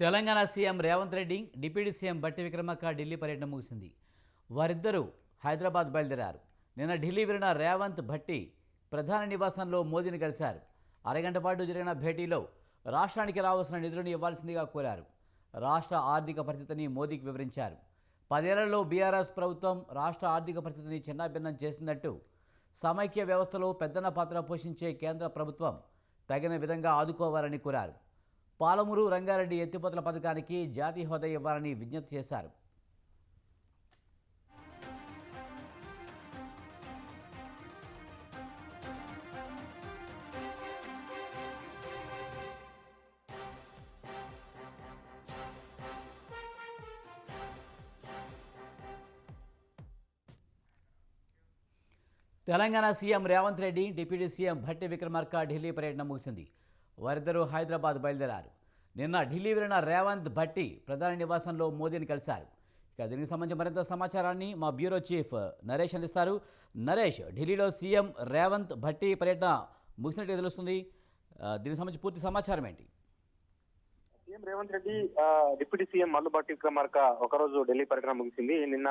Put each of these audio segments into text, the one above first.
Telangana CM Revanth Reddy deputy CM Bhatti Vikramarka Delhi పర్యటన ముగిసింది. వారిద్దరూ హైదరాబాద్ బయలుదేరారు. నిన్న ఢిల్లీ వెళ్ళిన రేవంత్ భట్టి ప్రధాన నివాసంలో మోదీని కలిశారు. అరగంట పాటు జరిగిన భేటీలో రాష్ట్రానికి రావాల్సిన నిధులను ఇవ్వాల్సిందిగా కోరారు. రాష్ట్ర ఆర్థిక పరిస్థితిని మోదీకి వివరించారు. పదేళ్ళలో బీఆర్ఎస్ ప్రభుత్వం రాష్ట్ర ఆర్థిక పరిస్థితిని చిన్నాభిన్నం చేసిందంటూ సమైక్య వ్యవస్థలో పెద్దన పాత్ర పోషించే కేంద్ర ప్రభుత్వం తగిన విధంగా ఆదుకోవాలని కోరారు. పాలమూరు రంగారెడ్డి ఎత్తిపోతల పథకానికి జాతీయ హోదా ఇవ్వాలని విజ్ఞప్తి చేశారు. Telangana CM Revanth Reddy deputy CM Bhatti Vikramarka Delhi పర్యటన ముగిసింది. వారిద్దరూ హైదరాబాద్ బయలుదేరారు. నిన్న ఢిల్లీ వెళ్ళిన రేవంత్ భట్టి ప్రధాని నివాసంలో మోదీని కలిశారు. ఇక దీనికి సంబంధించి మరింత సమాచారాన్ని మా బ్యూరో చీఫ్ నరేష్ అందిస్తారు. నరేష్ ఢిల్లీలో సీఎం రేవంత్ భట్టి పర్యటన ముగిసినట్టు తెలుస్తుంది. దీనికి సంబంధించి పూర్తి సమాచారం ఏంటి? CM Revanth Reddy deputy CM Mallu Bhatti Vikramarka ఒకరోజు ఢిల్లీ పర్యటన ముగిసింది. నిన్న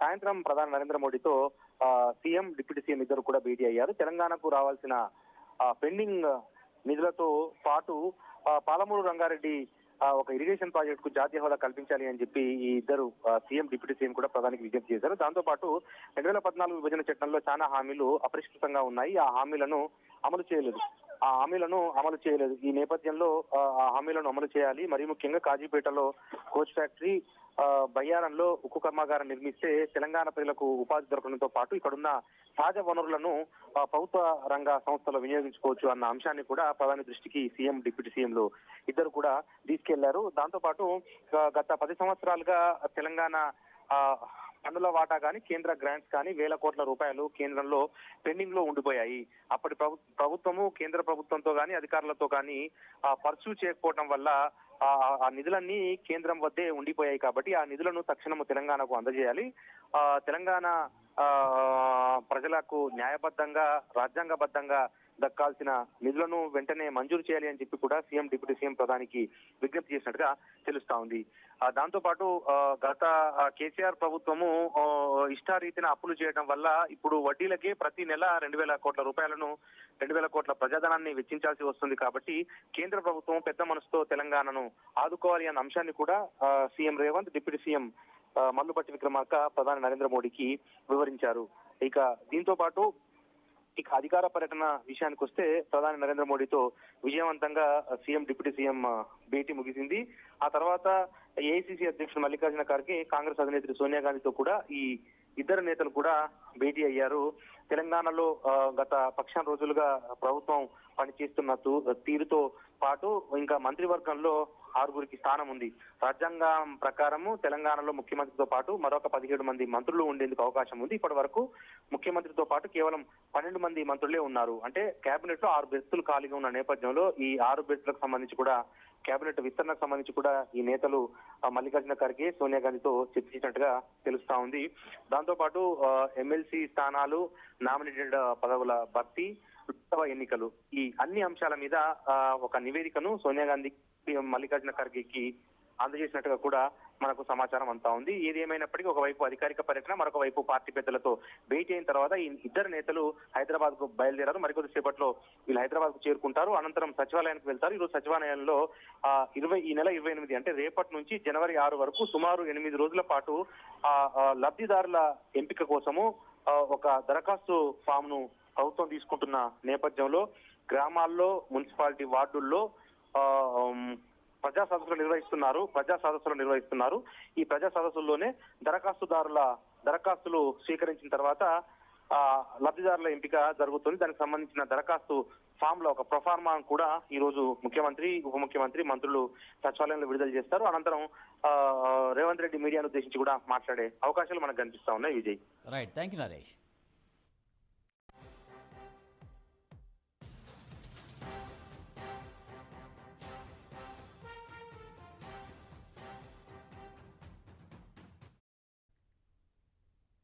సాయంత్రం ప్రధాని నరేంద్ర మోడీతో సీఎం డిప్యూటీ సీఎం ఇద్దరు కూడా భేటీ అయ్యారు. తెలంగాణకు రావాల్సిన పెండింగ్ నిధులతో పాటు పాలమూరు రంగారెడ్డి ఆ, ఒక ఇరిగేషన్ ప్రాజెక్ట్కు జాతీయ హోదా కల్పించాలి అని చెప్పి ఈ ఇద్దరు సీఎం డిప్యూటీ సీఎం కూడా ప్రధానికి విజ్ఞప్తి చేశారు. దాంతో పాటు రెండు వేల పద్నాలుగు విభజన చట్టంలో చాలా హామీలు అపరిష్కృతంగా ఉన్నాయి. ఆ హామీలను అమలు చేయలేదు. ఆ హామీలను అమలు చేయలేదు. ఈ నేపథ్యంలో ఆ, హామీలను అమలు చేయాలి. మరి ముఖ్యంగా కాజీపేటలో కోచ్ ఫ్యాక్టరీ బయ్యారంలో ఉక్కు కర్మాగారం నిర్మిస్తే తెలంగాణ ప్రజలకు ఉపాధి దొరకడంతో పాటు ఇక్కడున్న సహజ వనరులను ప్రభుత్వ రంగ సంస్థలు వినియోగించుకోవచ్చు అన్న అంశాన్ని కూడా ప్రధాని దృష్టికి సీఎం డిప్యూటీ సీఎంలు ఇద్దరు కూడా తీసుకెళ్ళారు. దాంతో పాటు గత పది సంవత్సరాలుగా తెలంగాణ పన్నుల వాటా కానీ కేంద్ర గ్రాంట్స్ కానీ వేల కోట్ల రూపాయలు కేంద్రంలో పెండింగ్లో ఉండిపోయాయి. అప్పటి ప్రభుత్వము కేంద్ర ప్రభుత్వంతో కానీ అధికారులతో కానీ పర్సూ చేయకపోవడం వల్ల ఆ నిధులన్నీ కేంద్రం వద్దే ఉండిపోయాయి కాబట్టి ఆ నిధులను తక్షణము తెలంగాణకు అందజేయాలి. ఆ తెలంగాణ ప్రజలకు న్యాయబద్ధంగా రాజ్యాంగబద్ధంగా దక్కాల్సిన నిధులను వెంటనే మంజూరు చేయాలి అని చెప్పి కూడా సీఎం డిప్యూటీ సీఎం ప్రధానికి విజ్ఞప్తి చేసినట్టుగా తెలుస్తా ఉంది. దాంతో పాటు గత కేసీఆర్ ప్రభుత్వము ఇష్టారీతిన అప్పులు చేయడం వల్ల ఇప్పుడు వడ్డీలకే ప్రతి నెల రెండు వేల కోట్ల రూపాయలను రెండు వేల కోట్ల ప్రజాధనాన్ని వెచ్చించాల్సి వస్తుంది కాబట్టి కేంద్ర ప్రభుత్వం పెద్ద మనసుతో తెలంగాణను ఆదుకోవాలి అన్న అంశాన్ని కూడా CM Revanth deputy CM Mallu Bhatti Vikramarka ప్రధాని నరేంద్ర మోడీకి వివరించారు. ఇక దీంతో పాటు ఇక అధికార పర్యటన విషయానికి వస్తే ప్రధాని నరేంద్ర మోడీతో విజయవంతంగా సీఎం డిప్యూటీ సీఎం భేటీ ముగిసింది. ఆ తర్వాత ఏఐసిసి అధ్యక్షుడు మల్లికార్జున ఖార్గే కాంగ్రెస్ అధినేత్రి సోనియా గాంధీతో కూడా ఈ ఇద్దరు నేతలు కూడా భేటీ అయ్యారు. తెలంగాణలో గత పక్షం రోజులుగా ప్రభుత్వం పనిచేస్తున్న తూ- తీరుతో పాటు ఇంకా మంత్రివర్గంలో ఆరుగురికి స్థానం ఉంది. రాజ్యాంగం ప్రకారము తెలంగాణలో ముఖ్యమంత్రితో పాటు మరొక పదిహేడు మంది మంత్రులు ఉండేందుకు అవకాశం ఉంది. ఇప్పటి వరకు ముఖ్యమంత్రితో పాటు కేవలం పన్నెండు మంది మంత్రులే ఉన్నారు. అంటే కేబినెట్లో ఆరు బెర్తులు ఖాళీగా ఉన్న నేపథ్యంలో ఈ ఆరు బెర్తులకు సంబంధించి కూడా కేబినెట్ విస్తరణకు సంబంధించి కూడా ఈ నేతలు మల్లికార్జున ఖర్గే సోనియా గాంధీతో చర్చించినట్టుగా తెలుస్తా ఉంది. దాంతో పాటు ఎమ్మెల్సీ స్థానాలు నామినేటెడ్ పదవుల భర్తీ లోక్సభ ఎన్నికలు ఈ అన్ని అంశాల మీద ఒక నివేదికను సోనియా గాంధీ మల్లికార్జున ఖర్గేకి అందజేసినట్టుగా కూడా మనకు సమాచారం అంతా ఉంది. ఏది ఏమైనప్పటికీ ఒకవైపు అధికారిక పర్యటన మరొక వైపు పార్టీ పెద్దలతో భేటీ అయిన తర్వాత ఈ ఇద్దరు నేతలు హైదరాబాద్కు బయలుదేరారు. మరికొద్ది సేపట్లో వీళ్ళు హైదరాబాద్కు చేరుకుంటారు. అనంతరం సచివాలయానికి వెళ్తారు. ఈరోజు సచివాలయంలో ఆ, ఇరవై ఈ నెల ఇరవై ఎనిమిది అంటే రేపటి నుంచి జనవరి ఆరు వరకు సుమారు ఎనిమిది రోజుల పాటు ఆ లబ్ధిదారుల ఎంపిక కోసము ఒక దరఖాస్తు ఫామ్ను ప్రభుత్వం తీసుకుంటున్న నేపథ్యంలో గ్రామాల్లో మున్సిపాలిటీ వార్డుల్లో ఆ, ప్రజా సదస్సులు నిర్వహిస్తున్నారు ప్రజా సదస్సులు నిర్వహిస్తున్నారు. ఈ ప్రజా సదస్సుల్లోనే దరఖాస్తుదారుల దరఖాస్తులు స్వీకరించిన తర్వాత ఆ లబ్ధిదారుల ఎంపిక జరుగుతుంది. దానికి సంబంధించిన దరఖాస్తు ఫామ్లో ఒక ప్రొఫార్మా కూడా ఈ రోజు ముఖ్యమంత్రి ఉప ముఖ్యమంత్రి మంత్రులు సచివాలయంలో విడుదల చేస్తారు. అనంతరం ఆ, రేవంత్ రెడ్డి మీడియాను ఉద్దేశించి కూడా మాట్లాడే అవకాశాలు మనకు కనిపిస్తా ఉన్నాయి. Vijay. Right thank you Naresh